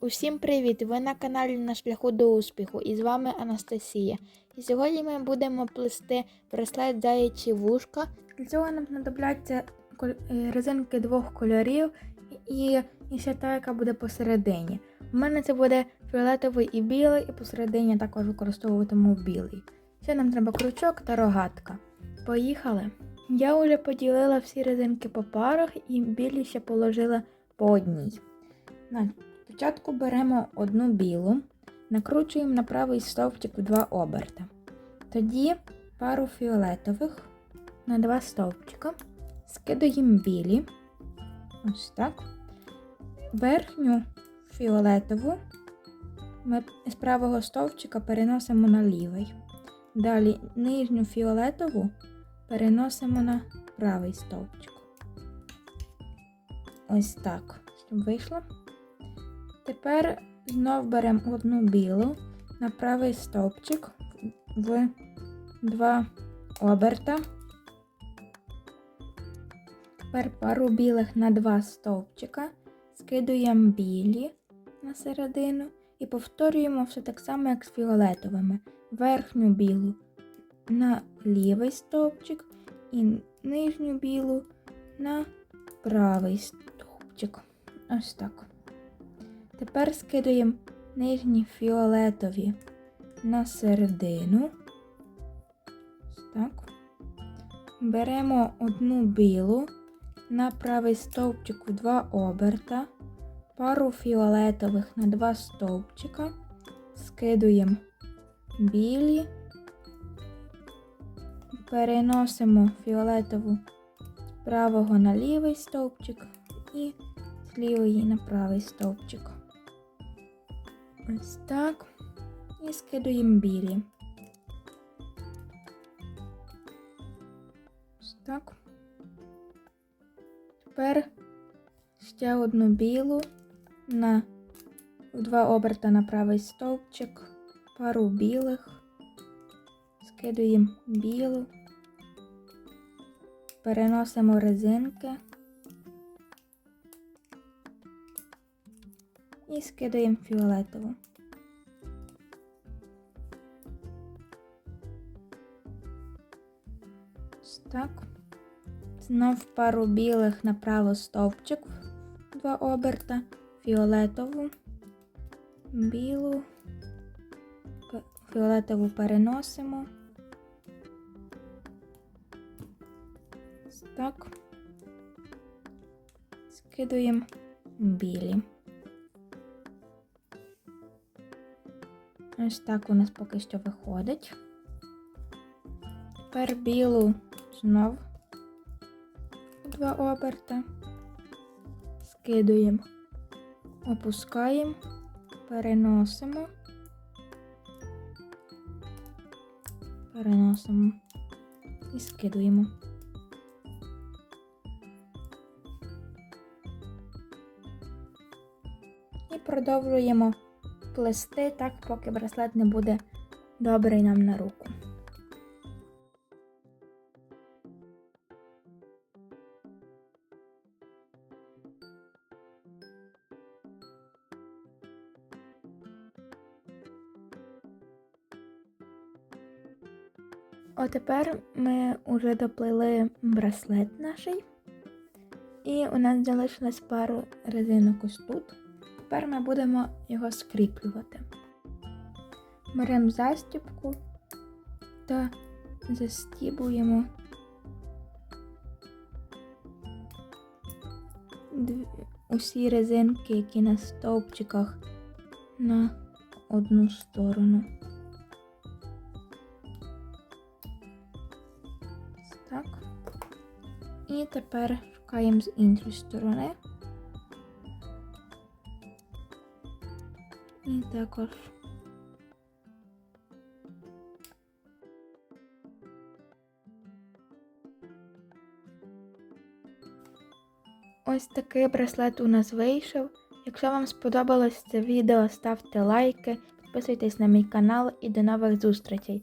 Усім привіт! Ви на каналі На шляху до успіху і з вами Анастасія. І сьогодні ми будемо плести браслет заячі вушка. Для цього нам знадобляться е, резинки двох кольорів і, ще та, яка буде посередині. У мене це буде фіолетовий і білий, і посередині також використовуватиму білий. Ще нам треба крючок та рогатка. Поїхали! Я вже поділила всі резинки по парах і білі ще положила по одній. Спочатку беремо одну білу, накручуємо на правий стовпчик в два оберта. Тоді пару фіолетових на два стовпчика, скидаємо білі. Ось так. Верхню фіолетову ми з правого стовпчика переносимо на лівий. Далі нижню фіолетову переносимо на правий стовпчик. Ось так, щоб вийшло. Тепер знов беремо одну білу на правий стовпчик в два оберта. Тепер пару білих на два стовпчика, скидуємо білі на середину і повторюємо все так само, як з фіолетовими. Верхню білу на лівий стовпчик і нижню білу на правий стовпчик. Ось так. Тепер скидуємо нижні фіолетові на середину. Так. Беремо одну білу на правий стовпчик в два оберта, пару фіолетових на два стовпчика, скидуємо білі, переносимо фіолетову з правого на лівий стовпчик і з лівої на правий стовпчик. Ось так. І скидуємо білі. Ось так. Тепер ще одну білу на два оберта на правий стовпчик, пару білих, скидуємо білу, переносимо резинки і скидаємо фіолетову. Ось так. Знов пару білих направо стовпчик два оберта, фіолетову, білу, фіолетову переносимо. Ось так. Скидуємо білі. Ось так у нас поки що виходить. Тепер білу знов два оберта. Скидуємо, опускаємо, переносимо, переносимо і скидуємо. І продовжуємо плести так, поки браслет не буде добрий нам на руку. О, тепер ми вже доплили браслет наш. І у нас залишилось пару резинок ось тут. Тепер ми будемо його скріплювати. Беремо застібку та застібуємо усі резинки, які на стовпчиках на одну сторону. Так. І тепер шукаємо з іншої сторони. І також. Ось такий браслет у нас вийшов. Якщо вам сподобалось це відео, ставте лайки, підписуйтесь на мій канал і до нових зустрічей.